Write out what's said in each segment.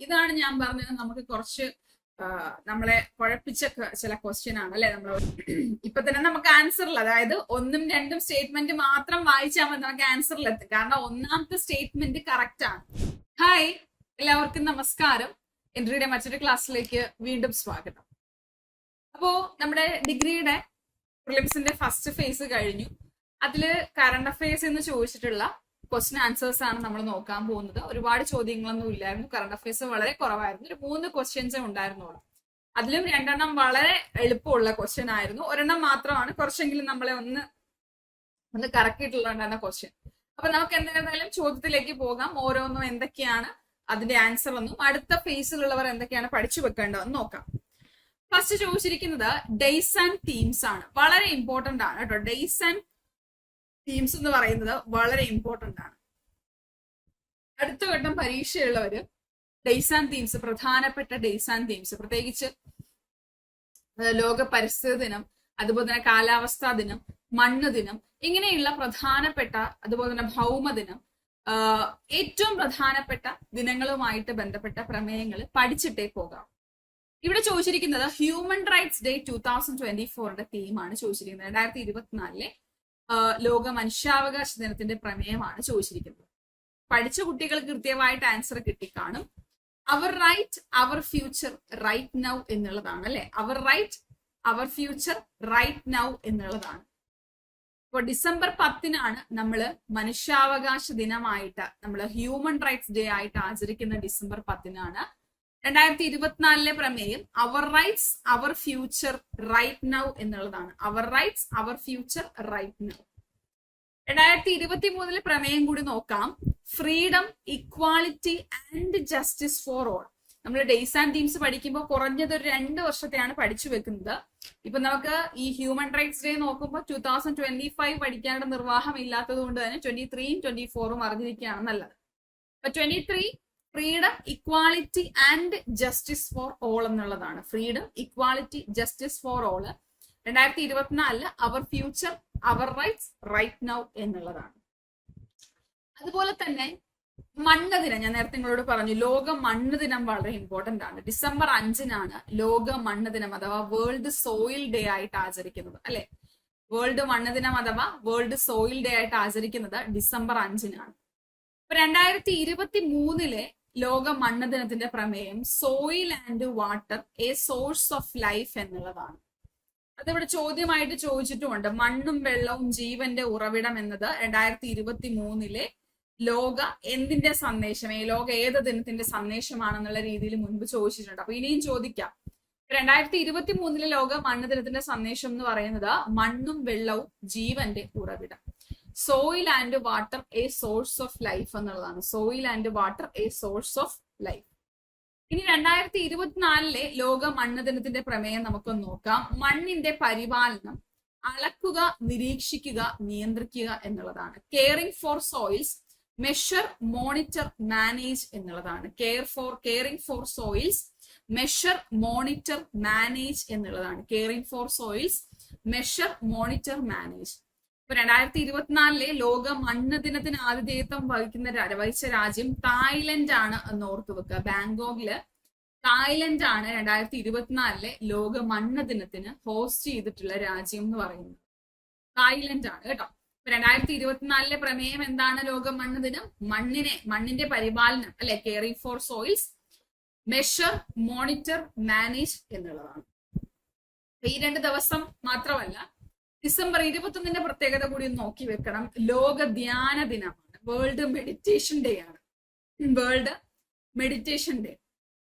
ഇതാണ് ഞാൻ പറഞ്ഞത് നമുക്ക് കുറച്ച് നമ്മളെ കുഴപ്പിച്ച ചില ക്വസ്റ്റ്യൻ ആണ് അല്ലെ? നമ്മൾ ഇപ്പൊ തന്നെ നമുക്ക് ആൻസർ ആൻസറിൽ അതായത് ഒന്നും രണ്ടും സ്റ്റേറ്റ്മെന്റ് മാത്രം വായിച്ചാൽ മതി നമുക്ക് ആൻസർ എത്തും. കാരണം ഒന്നാമത്തെ സ്റ്റേറ്റ്മെന്റ് കറക്റ്റ് ആണ്. ഹായ് എല്ലാവർക്കും നമസ്കാരം. എൻട്രിയുടെ മറ്റൊരു ക്ലാസ്സിലേക്ക് വീണ്ടും സ്വാഗതം. അപ്പോ നമ്മുടെ ഡിഗ്രിയുടെ പ്രിലിംസിന്റെ ഫസ്റ്റ് ഫേസ് കഴിഞ്ഞു. അതിൽ കറണ്ട് അഫയേഴ്സ് എന്ന് ചോദിച്ചിട്ടുള്ള ക്വസ്റ്റ്യൻ ആൻസേഴ്സ് ആണ് നമ്മൾ നോക്കാൻ പോകുന്നത്. ഒരുപാട് ചോദ്യങ്ങളൊന്നും ഇല്ലായിരുന്നു. കറണ്ട് അഫയേഴ്സ് വളരെ കുറവായിരുന്നു. ഒരു മൂന്ന് ക്വസ്റ്റ്യൻസ് ഉണ്ടായിരുന്നുള്ളൂ. അതിലും രണ്ടെണ്ണം വളരെ എളുപ്പമുള്ള ക്വസ്റ്റ്യൻ ആയിരുന്നു. ഒരെണ്ണം മാത്രമാണ്. കുറച്ചെങ്കിലും നമ്മളെ ഒന്ന് ഒന്ന് കറക്കിയിട്ടുണ്ടായിരുന്ന ക്വസ്റ്റ്യൻ അപ്പൊ നമുക്ക് എന്തായിരുന്നാലും ചോദ്യത്തിലേക്ക് പോകാം. ഓരോന്നും എന്തൊക്കെയാണ് അതിന്റെ ആൻസർ ഒന്നും അടുത്ത ഫേസിലുള്ളവർ എന്തൊക്കെയാണ് പഠിച്ചു വെക്കേണ്ടതെന്ന് നോക്കാം. ഫസ്റ്റ് ചോദിച്ചിരിക്കുന്നത് ഡേയ്സ് ആൻഡ് തീംസ് ആണ്. വളരെ ഇമ്പോർട്ടന്റ് ആണ് കേട്ടോ. ഡേയ്സ് ആൻഡ് തീംസ് എന്ന് പറയുന്നത് വളരെ ഇമ്പോർട്ടന്റ് ആണ്. അടുത്ത ഘട്ടം പരീക്ഷയുള്ളവര് ഡേയ്സ് ആൻഡ് തീംസ് പ്രധാനപ്പെട്ട ഡേയ്സ് ആൻഡ് തീംസ് പ്രത്യേകിച്ച് ലോക പരിസ്ഥിതി ദിനം അതുപോലെ തന്നെ കാലാവസ്ഥാ ദിനം മണ്ണ് ദിനം ഇങ്ങനെയുള്ള പ്രധാനപ്പെട്ട അതുപോലെ തന്നെ ഭൗമദിനം ദിനം ഏറ്റവും പ്രധാനപ്പെട്ട ദിനങ്ങളുമായിട്ട് ബന്ധപ്പെട്ട പ്രമേയങ്ങൾ പഠിച്ചിട്ടേ പോകാം. ഇവിടെ ചോദിച്ചിരിക്കുന്നത് human rights day two thousand twenty ഫോറിന്റെ തീമാണ് ചോദിച്ചിരിക്കുന്നത്. രണ്ടായിരത്തി ഇരുപത്തിനാലിലെ ലോക മനുഷ്യാവകാശ ദിനത്തിന്റെ പ്രമേയമാണ് ചോദിച്ചിരിക്കുന്നത്. പഠിച്ച കുട്ടികൾ കൃത്യമായിട്ട് answer കിട്ടിക്കാണും. Our right our future right now എന്നുള്ളതാണ് അല്ലെ? Our right our future right now എന്നുള്ളതാണ്. ഇപ്പോൾ ഡിസംബർ പത്തിനാണ് നമ്മൾ മനുഷ്യാവകാശ ദിനമായിട്ട് നമ്മൾ ഹ്യൂമൻ റൈറ്റ്സ് ഡേ ആയിട്ട് ആചരിക്കുന്ന ഡിസംബർ പത്തിനാണ് രണ്ടായിരത്തി ഇരുപത്തിനാലിലെ പ്രമേയം our rights our future right now എന്നുള്ളതാണ്. Our rights our future right now രണ്ടായിരത്തി ഇരുപത്തി മൂന്നിലെ പ്രമേയം കൂടി നോക്കാം. Freedom equality and justice for all നമ്മൾ ഡേയ്സ് ആൻഡ് തീംസ് പഠിക്കുമ്പോൾ കുറഞ്ഞത് ഒരു രണ്ട് വർഷത്തെയാണ് പഠിച്ചു വെക്കുന്നത്. ഇപ്പൊ നമുക്ക് ഈ ഹ്യൂമൻ റൈറ്റ്സ് ഡേ നോക്കുമ്പോൾ ടൂ തൗസൻഡ് ട്വന്റി ഫൈവ് പഠിക്കാനുള്ള നിർവാഹം ഇല്ലാത്തത് കൊണ്ട് തന്നെ ട്വന്റി ത്രീയും ട്വന്റി ഫോറും അറിഞ്ഞിരിക്കുകയാണ് നല്ലത്. അപ്പൊ twenty three freedom equality and justice for all എന്നുള്ളതാണ്. Freedom equality justice for all രണ്ടായിരത്തി ഇരുപത്തിനാലിൽ our future our rights right now എന്നുള്ളതാണ്. അതുപോലെ തന്നെ മണ്ണ് ദിനം ഞാൻ നേരത്തെ നിങ്ങളോട് പറഞ്ഞു ലോക മണ്ണ് ദിനം വളരെ ഇമ്പോർട്ടന്റ് ആണ്. ഡിസംബർ അഞ്ചിനാണ് ലോക മണ്ണ് ദിനം അഥവാ വേൾഡ് സോയിൽ ഡേ ആയിട്ട് ആചരിക്കുന്നത് അല്ലെ? വേൾഡ് മണ്ണ് ദിനം അഥവാ വേൾഡ് സോയിൽ ഡേ ആയിട്ട് ആചരിക്കുന്നത് ഡിസംബർ അഞ്ചിനാണ്. ഇപ്പൊ രണ്ടായിരത്തി ഇരുപത്തി മൂന്നിലെ ലോക മണ്ണ് ദിനത്തിന്റെ പ്രമേയം soil and water a source of life എന്നുള്ളതാണ്. അതിവിടെ ചോദ്യമായിട്ട് ചോദിച്ചിട്ടുമുണ്ട്. മണ്ണും വെള്ളവും ജീവന്റെ ഉറവിടം എന്നത് രണ്ടായിരത്തി ഇരുപത്തി മൂന്നിലെ ലോക എന്തിന്റെ സന്ദേശം? ലോക ഏത് ദിനത്തിന്റെ സന്ദേശമാണെന്നുള്ള രീതിയിൽ മുൻപ് ചോദിച്ചിട്ടുണ്ട്. അപ്പൊ ഇനിയും ചോദിക്കാം. രണ്ടായിരത്തി ഇരുപത്തി മൂന്നിലെ ലോക മണ്ണ് ദിനത്തിന്റെ സന്ദേശം എന്ന് പറയുന്നത് മണ്ണും വെള്ളവും ജീവന്റെ ഉറവിടം. Soil and water a source of life എന്നുള്ളതാണ്. Soil and water a source of life ഇനി രണ്ടായിരത്തി ഇരുപത്തിനാലിലെ ലോക മണ്ണ് ദിനത്തിന്റെ പ്രമേയം നമുക്കൊന്ന് നോക്കാം. മണ്ണിന്റെ പരിപാലനം അളക്കുക നിരീക്ഷിക്കുക നിയന്ത്രിക്കുക എന്നുള്ളതാണ്. Caring for soils measure monitor manage എന്നുള്ളതാണ്. Care for caring for soils measure monitor manage എന്നുള്ളതാണ്. Caring for soils measure monitor manage രണ്ടായിരത്തി ഇരുപത്തിനാലിലെ ലോക മണ്ണ് ദിനത്തിന് ആതിഥേയത്വം വഹിക്കുന്ന വഹിച്ച രാജ്യം തായ്ലൻഡ് ആണ് എന്ന് ഓർത്തു വെക്കുക. ബാങ്കോക്കിൽ തായ്ലൻഡ് ആണ് രണ്ടായിരത്തി ഇരുപത്തിനാലിലെ ലോക മണ്ണ് ദിനത്തിന് ഹോസ്റ്റ് ചെയ്തിട്ടുള്ള രാജ്യം എന്ന് പറയുന്നത്. തായ്ലൻഡ് ആണ് കേട്ടോ. രണ്ടായിരത്തി ഇരുപത്തിനാലിലെ പ്രമേയം എന്താണ് ലോക മണ്ണ് ദിനം മണ്ണിനെ മണ്ണിന്റെ പരിപാലനം അല്ലെ? Caring for soils measure monitor manage എന്നുള്ളതാണ്. ഈ രണ്ട് ദിവസം മാത്രമല്ല ഡിസംബർ ഇരുപത്തൊന്നിന്റെ പ്രത്യേകത കൂടി നോക്കി വെക്കണം. ലോക ധ്യാന ദിനമാണ്. വേൾഡ് മെഡിറ്റേഷൻ ഡേ ആണ്. World meditation day.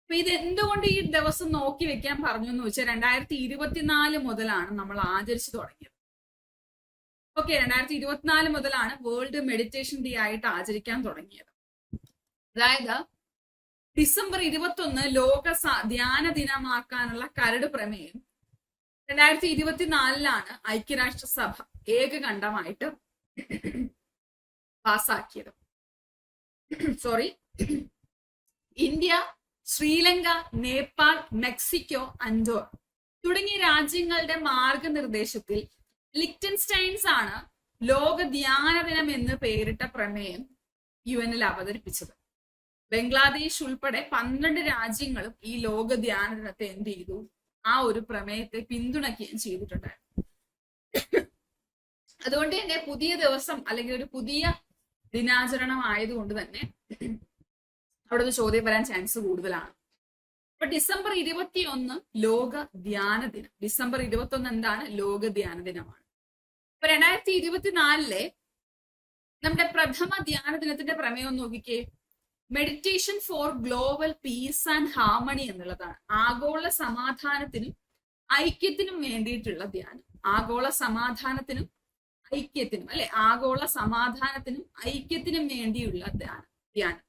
അപ്പൊ ഇത് എന്തുകൊണ്ട് ഈ ദിവസം നോക്കി വെക്കാൻ പറഞ്ഞു എന്ന് വെച്ചാൽ രണ്ടായിരത്തി ഇരുപത്തിനാല് മുതലാണ് നമ്മൾ ആചരിച്ചു തുടങ്ങിയത്. ഓക്കെ രണ്ടായിരത്തി ഇരുപത്തിനാല് മുതലാണ് വേൾഡ് മെഡിറ്റേഷൻ ഡേ ആയിട്ട് ആചരിക്കാൻ തുടങ്ങിയത്. അതായത് ഡിസംബർ ഇരുപത്തൊന്ന് ലോക ധ്യാന ദിനമാക്കാനുള്ള കരട് പ്രമേയം രണ്ടായിരത്തി ഇരുപത്തിനാലിലാണ് ഐക്യരാഷ്ട്രസഭ ഏകകണ്ഠമായിട്ട് പാസാക്കിയത്. Sorry India Sri Lanka Nepal Mexico Andorra തുടങ്ങിയ രാജ്യങ്ങളുടെ മാർഗനിർദ്ദേശത്തിൽ ലിക്റ്റൻസ്റ്റൈൻസ് ആണ് ലോക ധ്യാന ദിനം എന്ന് പേരിട്ട പ്രമേയം യു എനിൽ അവതരിപ്പിച്ചത്. ബംഗ്ലാദേശ് ഉൾപ്പെടെ പന്ത്രണ്ട് രാജ്യങ്ങളും ഈ ലോക ധ്യാന ദിനത്തെ എന്ത് ചെയ്തു? ആ ഒരു പ്രമേയത്തെ പിന്തുണയ്ക്കുകയും ചെയ്തിട്ടുണ്ടായിരുന്നു. അതുകൊണ്ട് തന്നെ പുതിയ ദിവസം അല്ലെങ്കിൽ ഒരു പുതിയ ദിനാചരണം ആയതുകൊണ്ട് തന്നെ അവിടെ ഒരു ചോദ്യം വരാൻ ചാൻസ് കൂടുതലാണ്. അപ്പൊ ഡിസംബർ ഇരുപത്തി ഒന്ന് ലോക ധ്യാന ദിനം. ഡിസംബർ ഇരുപത്തി ഒന്ന് എന്താണ്? ലോക ധ്യാന ദിനമാണ്. അപ്പൊ രണ്ടായിരത്തി ഇരുപത്തിനാലിലെ നമ്മുടെ പ്രഥമ ധ്യാന ദിനത്തിന്റെ പ്രമേയം നോക്കിക്കേ. Meditation for global peace and harmony എന്നുള്ളതാണ്. ആഗോള സമാധാനത്തിനും ഐക്യത്തിനും വേണ്ടിയിട്ടുള്ള ധ്യാനം. ആഗോള സമാധാനത്തിനും ഐക്യത്തിനും അല്ലെ? ആഗോള സമാധാനത്തിനും ഐക്യത്തിനും വേണ്ടിയുള്ള ധ്യാനം ധ്യാനം.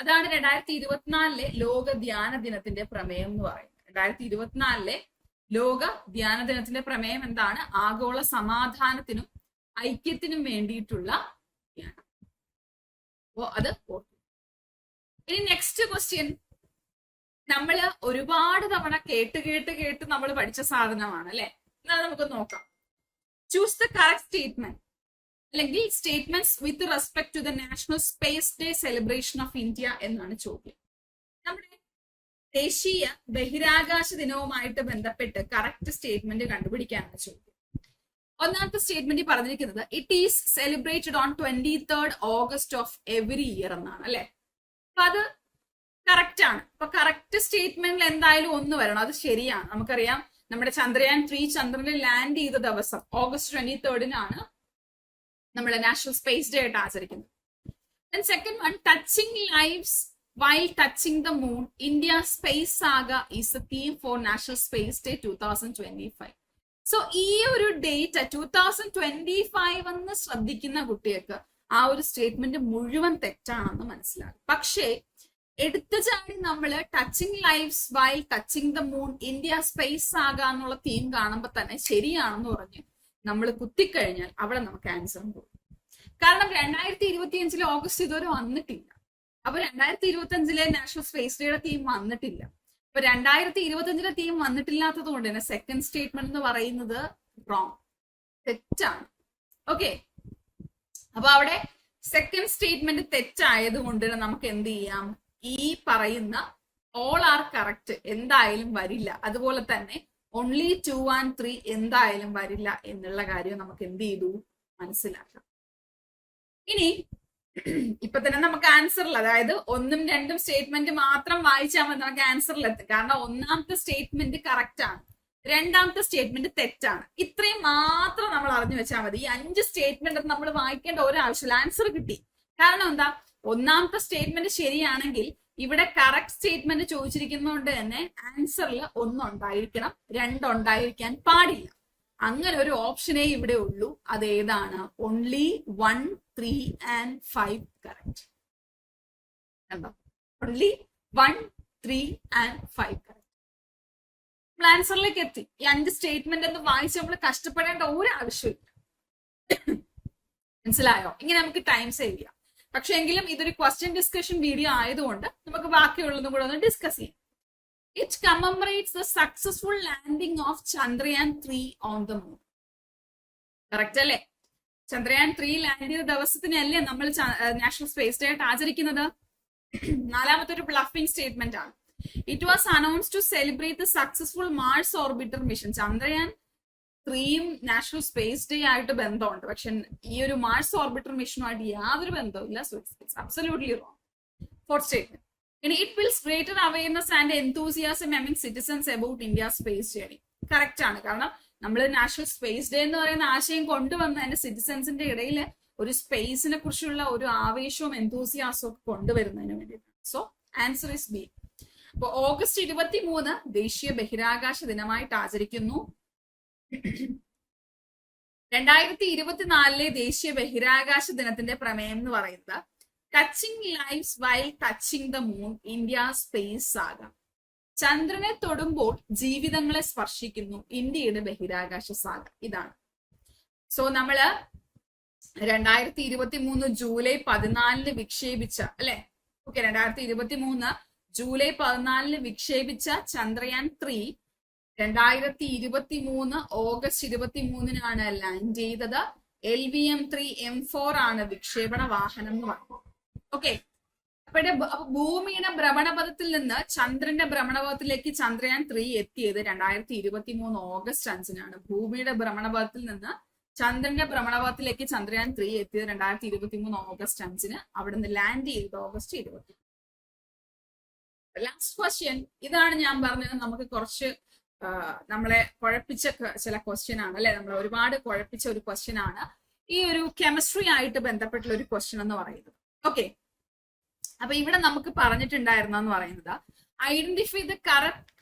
അതാണ് രണ്ടായിരത്തി ഇരുപത്തിനാലിലെ ലോക ധ്യാന ദിനത്തിന്റെ പ്രമേയം എന്ന് പറയുന്നത്. രണ്ടായിരത്തി ഇരുപത്തിനാലിലെ ലോക ധ്യാന ദിനത്തിന്റെ പ്രമേയം എന്താണ്? ആഗോള സമാധാനത്തിനും ഐക്യത്തിനും വേണ്ടിയിട്ടുള്ള ധ്യാനം. അപ്പോ അത് ഇനി നെക്സ്റ്റ് ക്വസ്റ്റ്യൻ നമ്മൾ ഒരുപാട് തവണ കേട്ട് കേട്ട് കേട്ട് നമ്മൾ പഠിച്ച സാധനമാണ് അല്ലെ? എന്നാൽ നമുക്ക് നോക്കാം. ചൂസ് ദ കറക്റ്റ് സ്റ്റേറ്റ്മെന്റ് അല്ലെങ്കിൽ statements with respect to the national space day celebration of India എന്നാണ് ചോദ്യം. നമ്മുടെ ദേശീയ ബഹിരാകാശ ദിനവുമായിട്ട് ബന്ധപ്പെട്ട് കറക്റ്റ് സ്റ്റേറ്റ്മെന്റ് കണ്ടുപിടിക്കാനാണ് ചോദ്യം. ഒന്നാമത്തെ സ്റ്റേറ്റ്മെന്റ് പറഞ്ഞിരിക്കുന്നത് it is celebrated on twenty third August of every year എന്നാണ് അല്ലെ? അപ്പൊ അത് കറക്റ്റ് ആണ്. അപ്പൊ കറക്റ്റ് സ്റ്റേറ്റ്മെന്റിൽ എന്തായാലും ഒന്ന് വരണം. അത് ശരിയാണ്. നമുക്കറിയാം നമ്മുടെ ചന്ദ്രയാൻ ത്രീ ചന്ദ്രനിൽ ലാൻഡ് ചെയ്ത ദിവസം ഓഗസ്റ്റ് ട്വന്റി തേർഡിനാണ് നമ്മുടെ നാഷണൽ സ്പേസ് ഡേ ആയിട്ട് ആചരിക്കുന്നത്. Second one touching lives while touching the moon India space saga is theme for national space day two thousand twenty five so ഈ ഒരു date two thousand twenty five എന്ന് ശ്രദ്ധിക്കുന്ന കുട്ടികൾക്ക് ആ ഒരു സ്റ്റേറ്റ്മെന്റ് മുഴുവൻ തെറ്റാണെന്ന് മനസ്സിലാകും. പക്ഷേ എടുത്തു ചാടി നമ്മൾ touching lives while touching the moon India space ആകാ എന്നുള്ള തീം കാണുമ്പോൾ തന്നെ ശരിയാണെന്ന് പറഞ്ഞ് നമ്മൾ കുത്തിക്കഴിഞ്ഞാൽ അവിടെ നമുക്ക് ആൻസർ പോകും കാരണം രണ്ടായിരത്തി ഇരുപത്തി അഞ്ചിലെ ഓഗസ്റ്റ് ഇതുവരെ വന്നിട്ടില്ല. അപ്പൊ രണ്ടായിരത്തി ഇരുപത്തി അഞ്ചിലെ നാഷണൽ സ്പേസ് ഡേയുടെ തീം വന്നിട്ടില്ല. അപ്പൊ രണ്ടായിരത്തി ഇരുപത്തി അഞ്ചിലെ തീം വന്നിട്ടില്ലാത്തത് കൊണ്ട് തന്നെ സെക്കൻഡ് സ്റ്റേറ്റ്മെന്റ് എന്ന് പറയുന്നത് റോങ് തെറ്റാണ്. ഓക്കെ അപ്പൊ അവിടെ സെക്കൻഡ് സ്റ്റേറ്റ്മെന്റ് തെറ്റായത് കൊണ്ട് നമുക്ക് എന്ത് ചെയ്യാം? ഈ പറയുന്ന ഓൾ ആർ കറക്റ്റ് എന്തായാലും വരില്ല. അതുപോലെ തന്നെ ഓൺലി ടു ആൻഡ് ത്രീ എന്തായാലും വരില്ല എന്നുള്ള കാര്യം നമുക്ക് എന്ത് ചെയ്തു? മനസ്സിലാക്കാം. ഇനി ഇപ്പൊ തന്നെ നമുക്ക് ആൻസറിൽ അതായത് ഒന്നും രണ്ടും സ്റ്റേറ്റ്മെന്റ് മാത്രം വായിച്ചാൽ മതി നമുക്ക് ആൻസറിൽ എത്തും. കാരണം ഒന്നാമത്തെ സ്റ്റേറ്റ്മെന്റ് കറക്റ്റ് ആണ്. രണ്ടാമത്തെ സ്റ്റേറ്റ്മെന്റ് തെറ്റാണ്. ഇത്രയും മാത്രം നമ്മൾ അറിഞ്ഞു വെച്ചാൽ മതി. ഈ അഞ്ച് സ്റ്റേറ്റ്മെന്റ് നമ്മൾ വായിക്കേണ്ട ഒരാവശ്യമില്ല. ആൻസർ കിട്ടി. കാരണം എന്താ? ഒന്നാമത്തെ സ്റ്റേറ്റ്മെന്റ് ശരിയാണെങ്കിൽ ഇവിടെ കറക്റ്റ് സ്റ്റേറ്റ്മെന്റ് ചോദിച്ചിരിക്കുന്നതുകൊണ്ട് തന്നെ ആൻസറിൽ ഒന്നുണ്ടായിരിക്കണം രണ്ടുണ്ടായിരിക്കാൻ പാടില്ല. അങ്ങനെ ഒരു ഓപ്ഷനേ ഇവിടെ ഉള്ളൂ. അത് ഏതാണ്? Only one three and five correct only one three and five correct ആൻസറിലേക്ക് എത്തി. ഈ അഞ്ച് സ്റ്റേറ്റ്മെന്റ് എന്ന് വായിച്ച് നമ്മൾ കഷ്ടപ്പെടേണ്ട ഒരു ആവശ്യമില്ല മനസ്സിലായോ? ഇങ്ങനെ നമുക്ക് ടൈം സേവ് ചെയ്യാം. പക്ഷെ എങ്കിലും ഇതൊരു ക്വസ്റ്റ്യൻ ഡിസ്കഷൻ വീഡിയോ ആയതുകൊണ്ട് നമുക്ക് ബാക്കിയുള്ളതും കൂടെ ഒന്ന് ഡിസ്കസ് ചെയ്യാം. It commemorates the successful landing of Chandrayaan three on the moon correct അല്ലേ? ചന്ദ്രയാൻ ത്രീ ലാൻഡ് ചെയ്ത ദിവസത്തിനല്ലേ നമ്മൾ നാഷണൽ സ്പേസ് ഡേ ആയിട്ട് ആചരിക്കുന്നത്? നാലാമത്തെ ഒരു ബ്ലഫിംഗ് സ്റ്റേറ്റ്മെന്റ് ആണ്. It was announce to celebrate the successful Mars orbiter mission Chandrayaan ത്രീയും നാഷണൽ സ്പേസ് ഡേ ആയിട്ട് ബന്ധമുണ്ട്. പക്ഷെ ഈ ഒരു മാർസ് ഓർബിറ്റർ മിഷനുമായിട്ട് യാതൊരു ബന്ധവുമില്ല. So it's absolutely wrong four statement ഇനി it wills greater awareness and enthusiasm mean citizens about India space journey correct ആണ്. കാരണം നമ്മൾ നാഷണൽ സ്പേസ് ഡേ എന്ന് പറയുന്ന ആശയം കൊണ്ടുവന്നതിന്റെ സിറ്റിസൻസിന്റെ ഇടയിൽ ഒരു സ്പേസിനെ കുറിച്ചുള്ള ഒരു ആവേശവും എന്തൂസിയാസവും കൊണ്ടുവരുന്നതിന് വേണ്ടിയിട്ടാണ്. സോ ആൻസർ ഇസ് ബി അപ്പൊ ഓഗസ്റ്റ് ഇരുപത്തി മൂന്ന് ദേശീയ ബഹിരാകാശ ദിനമായിട്ട് ആചരിക്കുന്നു. രണ്ടായിരത്തി ഇരുപത്തിനാലിലെ ദേശീയ ബഹിരാകാശ ദിനത്തിന്റെ പ്രമേയം എന്ന് പറയുന്നത് touching lives while touching the moon India space saga ചന്ദ്രനെ തൊടുമ്പോൾ ജീവിതങ്ങളെ സ്പർശിക്കുന്നു. ഇന്ത്യയുടെ ബഹിരാകാശ സാഗ ഇതാണ്. സോ നമ്മൾ രണ്ടായിരത്തി ഇരുപത്തി മൂന്ന് ജൂലൈ പതിനാലിന് വിക്ഷേപിച്ച അല്ലെ? ഓക്കെ രണ്ടായിരത്തി ഇരുപത്തി മൂന്ന് ജൂലൈ പതിനാലിന് വിക്ഷേപിച്ച ചന്ദ്രയാൻ ത്രീ രണ്ടായിരത്തി ഇരുപത്തി മൂന്ന് ഓഗസ്റ്റ് ഇരുപത്തി മൂന്നിനാണ് ലാൻഡ് ചെയ്തത്. L V M three M four ആണ് വിക്ഷേപണ വാഹനം എന്ന് പറയുന്നത്. ഓക്കെ അപ്പോഴെ അപ്പൊ ഭൂമിയുടെ ഭ്രമണപഥത്തിൽ നിന്ന് ചന്ദ്രന്റെ ഭ്രമണപഥത്തിലേക്ക് ചന്ദ്രയാൻ ത്രീ എത്തിയത് രണ്ടായിരത്തി ഇരുപത്തി മൂന്ന് ഓഗസ്റ്റ് അഞ്ചിനാണ്. ഭൂമിയുടെ ഭ്രമണപഥത്തിൽ നിന്ന് ചന്ദ്രന്റെ ഭ്രമണപഥത്തിലേക്ക് ചന്ദ്രയാൻ ത്രീ എത്തിയത് രണ്ടായിരത്തി ഇരുപത്തി മൂന്ന് ഓഗസ്റ്റ് അഞ്ചിന്. അവിടുന്ന് ലാൻഡ് ചെയ്തത് ഓഗസ്റ്റ് ഇരുപത്തി ലാസ്റ്റ് ക്വസ്റ്റ്യൻ ഇതാണ് ഞാൻ പറഞ്ഞത് നമുക്ക് കുറച്ച് നമ്മളെ കുഴപ്പിച്ച ചില ക്വസ്റ്റ്യൻ ആണ് അല്ലെ? നമ്മളെ ഒരുപാട് കുഴപ്പിച്ച ഒരു ക്വസ്റ്റ്യൻ ആണ്. ഈ ഒരു കെമിസ്ട്രി ആയിട്ട് ബന്ധപ്പെട്ടുള്ള ഒരു ക്വസ്റ്റ്യൻ എന്ന് പറയുന്നത്. ഓക്കെ അപ്പൊ ഇവിടെ നമുക്ക് പറഞ്ഞിട്ടുണ്ടായിരുന്നെന്ന് പറയുന്നത് identify the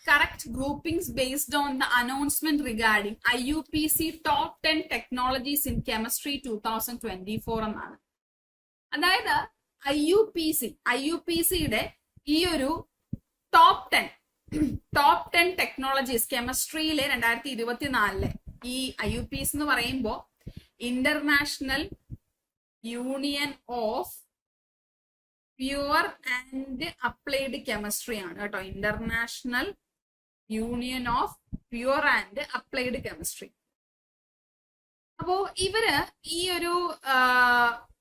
correct groupings based on the announcement regarding I U P C top ten technologies in chemistry two thousand twenty four എന്നാണ്. അതായത് I U P C I U P സിയുടെ ഈ ഒരു top ten top ten technologies കെമിസ്ട്രിയിലെ രണ്ടായിരത്തി ഇരുപത്തിനാലിലെ ഈ I U P S എന്ന് പറയുമ്പോൾ international union of pure and applied chemistry ആണ് കേട്ടോ. International union of pure and applied chemistry അപ്പോ ഇവർ ഈ ഒരു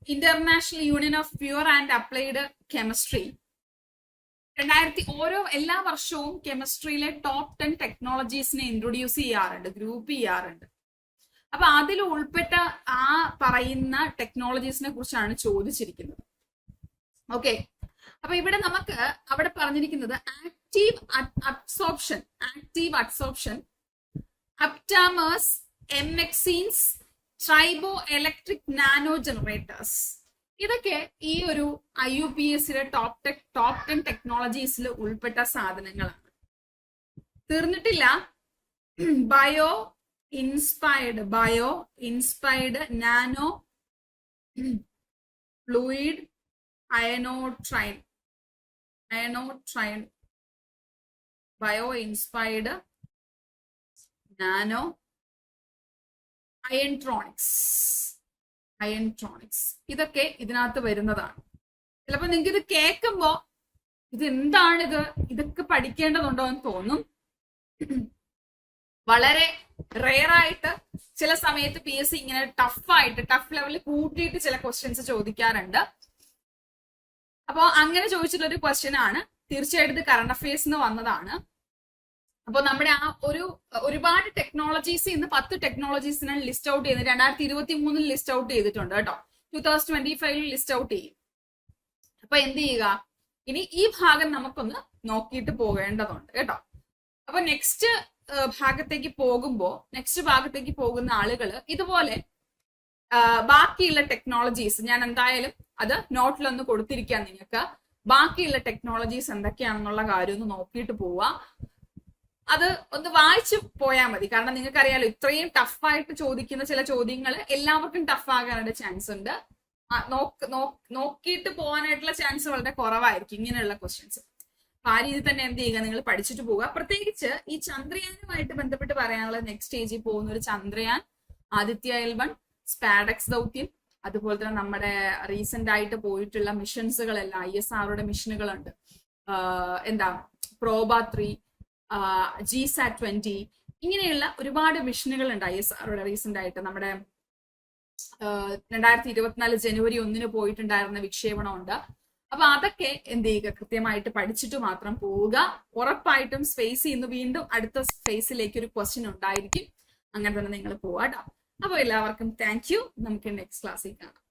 international union of pure and applied chemistry രണ്ടായിരത്തി ഓരോ എല്ലാ വർഷവും കെമിസ്ട്രിയിലെ ടോപ്പ് ടെൻ ടെക്നോളജീസിനെ ഇൻട്രൊഡ്യൂസ് ചെയ്യാറുണ്ട് ഗ്രൂപ്പ് ചെയ്യാറുണ്ട്. അപ്പൊ അതിൽ ഉൾപ്പെട്ട ആ പറയുന്ന ടെക്നോളജീസിനെ കുറിച്ചാണ് ചോദിച്ചിരിക്കുന്നത്. ഓക്കെ അപ്പൊ ഇവിടെ നമുക്ക് അവിടെ പറഞ്ഞിരിക്കുന്നത് active absorption active absorption aptamers M xenes tribo electric nano generators ഇതൊക്കെ ഈ ഒരു ഐ യു പി എസ് സിയുടെ ടോപ്പ് ടെക് ടോപ് ടെൻ ടെക്നോളജീസിൽ ഉൾപ്പെട്ട സാധനങ്ങളാണ്. തീർന്നിട്ടില്ല. Bio inspired bio inspired nano fluid iontronic iontronic bio inspired nano iontronics iontronics ഇതൊക്കെ ഇതിനകത്ത് വരുന്നതാണ്. ചിലപ്പോ നിങ്ങൾക്ക് ഇത് കേൾക്കുമ്പോ ഇത് എന്താണിത് ഇതൊക്കെ പഠിക്കേണ്ടതുണ്ടോ എന്ന് തോന്നും. വളരെ റെയർ ആയിട്ട് ചില സമയത്ത് പി എസ് സി ഇങ്ങനെ ടഫായിട്ട് ടഫ് ലെവലിൽ കൂട്ടിയിട്ട് ചില ക്വസ്റ്റ്യൻസ് ചോദിക്കാറുണ്ട്. അപ്പോൾ അങ്ങനെ ചോദിച്ചിട്ടുള്ള ഒരു ക്വസ്റ്റ്യൻ ആണ്. തീർച്ചയായിട്ടും ഇത് കറണ്ട് അഫയേഴ്സ് എന്ന് വന്നതാണ്. അപ്പോൾ നമ്മുടെ ആ ഒരു ഒരുപാട് ടെക്നോളജീസ് ഇന്ന് പത്ത് ടെക്നോളജീസിനാണ് ലിസ്റ്റ് ഔട്ട് ചെയ്ത് രണ്ടായിരത്തി ഇരുപത്തി മൂന്നിൽ ലിസ്റ്റ് ഔട്ട് ചെയ്തിട്ടുണ്ട് കേട്ടോ. ടൂ തൗസൻഡ് ട്വന്റി ഫൈവിൽ ലിസ്റ്റ് ഔട്ട് ചെയ്യും. അപ്പൊ എന്ത് ചെയ്യുക? ഇനി ഈ ഭാഗം നമുക്കൊന്ന് നോക്കിയിട്ട് പോകേണ്ടതുണ്ട് കേട്ടോ. അപ്പൊ നെക്സ്റ്റ് ഭാഗത്തേക്ക് പോകുമ്പോ നെക്സ്റ്റ് ഭാഗത്തേക്ക് പോകുന്ന ആളുകൾ ഇതുപോലെ ബാക്കിയുള്ള ടെക്നോളജീസ് ഞാൻ എന്തായാലും അത് നോട്ടിലൊന്ന് കൊടുത്തിരിക്കാം നിങ്ങൾക്ക് ബാക്കിയുള്ള ടെക്നോളജീസ് എന്തൊക്കെയാണെന്നുള്ള കാര്യം ഒന്ന് നോക്കിയിട്ട് പോവുക അത് ഒന്ന് വായിച്ചു പോയാൽ മതി. കാരണം നിങ്ങൾക്കറിയാലോ ഇത്രയും ടഫായിട്ട് ചോദിക്കുന്ന ചില ചോദ്യങ്ങൾ എല്ലാവർക്കും ടഫ് ആകാനുള്ള ചാൻസ് ഉണ്ട്. നോക്കിയിട്ട് പോകാനായിട്ടുള്ള ചാൻസ് വളരെ കുറവായിരിക്കും ഇങ്ങനെയുള്ള ക്വസ്റ്റ്യൻസ് അപ്പൊ ആ രീതിയിൽ തന്നെ എന്ത് ചെയ്യുക? നിങ്ങൾ പഠിച്ചിട്ട് പോവുക. പ്രത്യേകിച്ച് ഈ ചന്ദ്രയാനുമായിട്ട് ബന്ധപ്പെട്ട് പറയാനുള്ള നെക്സ്റ്റ് സ്റ്റേജിൽ പോകുന്ന ഒരു Chandrayaan Aditya L one SpaDeX ദൗത്യം അതുപോലെ തന്നെ നമ്മുടെ റീസെന്റ് ആയിട്ട് പോയിട്ടുള്ള മിഷൻസുകളെല്ലാം ഐ എസ് ആറുടെ മിഷനുകളുണ്ട് എന്താ? Proba three G sat twenty ഇങ്ങനെയുള്ള ഒരുപാട് മിഷനുകൾ ഉണ്ട് ഐ എസ് ആറുടെ റീസെന്റ് ആയിട്ട് നമ്മുടെ രണ്ടായിരത്തി ഇരുപത്തിനാല് ജനുവരി ഒന്നിന് പോയിട്ടുണ്ടായിരുന്ന വിക്ഷേപണമുണ്ട്. അപ്പൊ അതൊക്കെ എന്ത് ചെയ്യുക? കൃത്യമായിട്ട് പഠിച്ചിട്ട് മാത്രം പോവുക. ഉറപ്പായിട്ടും സ്പേസ് ചെയ്യുന്ന. വീണ്ടും അടുത്ത സ്പേസിലേക്ക് ഒരു ക്വസ്റ്റ്യൻ ഉണ്ടായിരിക്കും. അങ്ങനെ തന്നെ നിങ്ങൾ പോവാട്ടോ അപ്പൊ എല്ലാവർക്കും താങ്ക് യു നമുക്ക് നെക്സ്റ്റ് ക്ലാസ്സിൽ കാണാം.